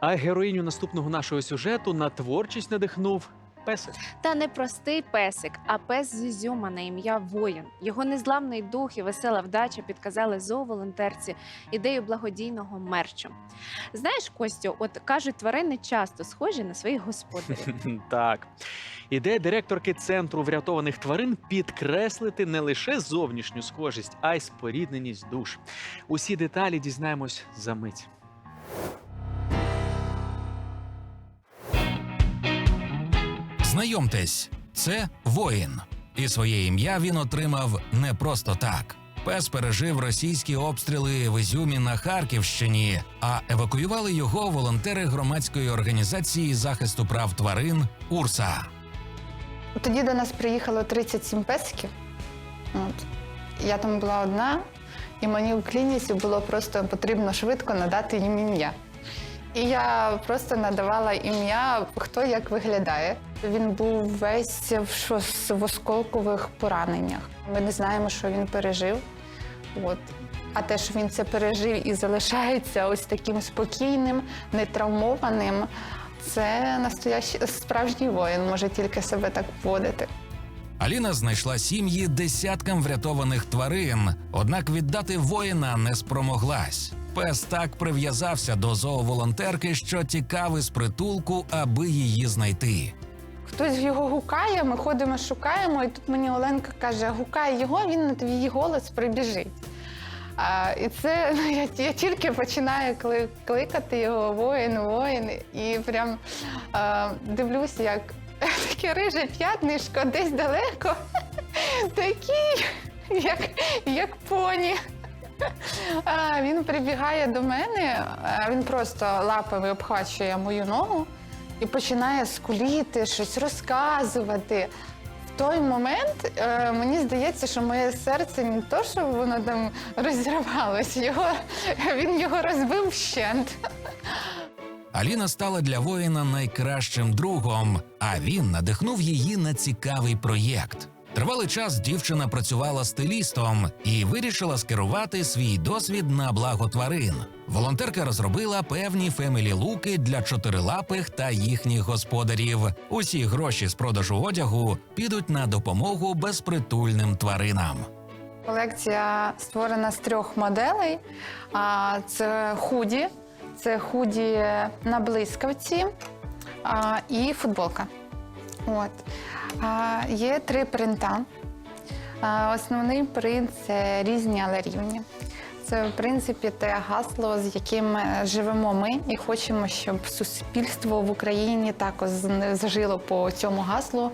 А героїню наступного нашого сюжету на творчість надихнув песик. Та не простий песик, а пес з ізюма на ім'я Воїн. Його незламний дух і весела вдача підказали зооволонтерці ідею благодійного мерчу. Знаєш, Костю, от кажуть, тварини часто схожі на своїх господарів. Так. Ідея директорки центру врятованих тварин підкреслити не лише зовнішню схожість, а й спорідненість душ. Усі деталі дізнаємось за мить. Знайомтесь, це воїн. І своє ім'я він отримав не просто так. Пес пережив російські обстріли в Ізюмі на Харківщині, а евакуювали його волонтери громадської організації захисту прав тварин Урса. Тоді до нас приїхало 37 песиків. От. Я там була одна, і мені в клініці було просто потрібно швидко надати їм ім'я. І я просто надавала ім'я, хто як виглядає. Він був весь в, шо- в осколкових пораненнях. Ми не знаємо, що він пережив. От. А те, що він це пережив і залишається ось таким спокійним, нетравмованим, це настоящий справжній воїн, може тільки себе так поводити. Аліна знайшла сім'ї десяткам врятованих тварин, однак віддати воїна не спромоглась. Пес так прив'язався до зооволонтерки, що тікав із притулку, аби її знайти. Хтось його гукає, ми ходимо, шукаємо, і тут мені Оленка каже: гукай його, він на твій голос прибіжить. А, і це ну, я, я тільки починаю кли, кликати його воїн, воїн, і прям а, дивлюся, як таке риже п'ятнишко десь далеко, такий, як, як поні. А, він прибігає до мене, а, він просто лапами обхвачує мою ногу і починає скуліти, щось розказувати. В той момент е, мені здається, що моє серце не то, що воно там розірвалось, його, він його розбив вщент. Аліна стала для воїна найкращим другом, а він надихнув її на цікавий проєкт. Тривалий час дівчина працювала стилістом і вирішила скерувати свій досвід на благо тварин. Волонтерка розробила певні фемілі-луки для чотирилапих та їхніх господарів. Усі гроші з продажу одягу підуть на допомогу безпритульним тваринам. Колекція створена з трьох моделей. А, Це худі, це худі на блискавці і футболка. От. А, Є три принта. А, Основний принт це різні, але рівні. Це, в принципі, те гасло, з яким е, живемо ми, і хочемо, щоб суспільство в Україні також зажило по цьому гаслу.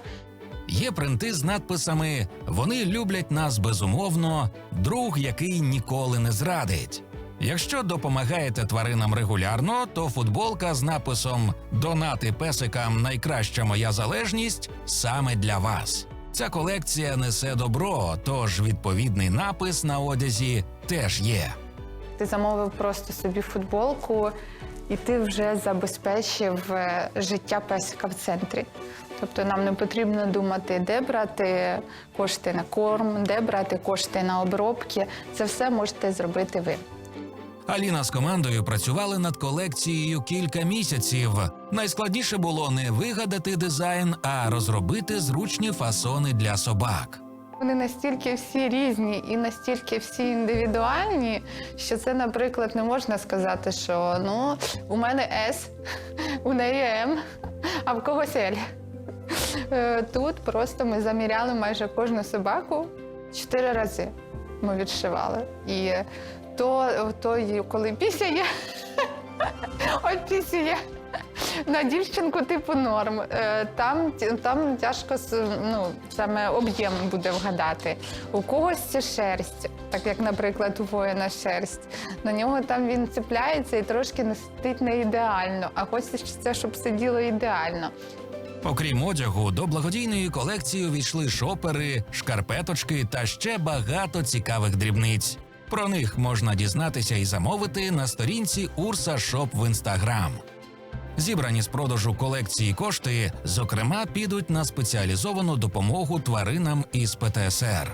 Є принти з надписами Вони люблять нас безумовно, друг, який ніколи не зрадить. Якщо допомагаєте тваринам регулярно, то футболка з написом Донати песикам найкраща моя залежність саме для вас. Ця колекція несе добро, тож відповідний напис на одязі теж є. Ти замовив просто собі футболку, і ти вже забезпечив е, життя песика в центрі. Тобто нам не потрібно думати, де брати кошти на корм, де брати кошти на обробки. Це все можете зробити ви. Аліна з командою працювали над колекцією кілька місяців. Найскладніше було не вигадати дизайн, а розробити зручні фасони для собак. Вони настільки всі різні і настільки всі індивідуальні, що це, наприклад, не можна сказати, що ну, у мене С, у неї М, а в когось Л. Е, Тут просто ми заміряли майже кожну собаку чотири рази. Ми відшивали. І то, то коли пісяє, от пісяє. На дівчинку типу норм. Е, Там, там тяжко ну, саме об'єм буде вгадати. У когось це шерсть, так як, наприклад, у воїна шерсть. На нього там він цепляється і трошки не сидить не ідеально, а хочеться, щоб сиділо ідеально. Окрім одягу, до благодійної колекції увійшли шопери, шкарпеточки та ще багато цікавих дрібниць. Про них можна дізнатися і замовити на сторінці Урса Шоп в інстаграм. Зібрані з продажу колекції кошти, зокрема, підуть на спеціалізовану допомогу тваринам із ПТСР.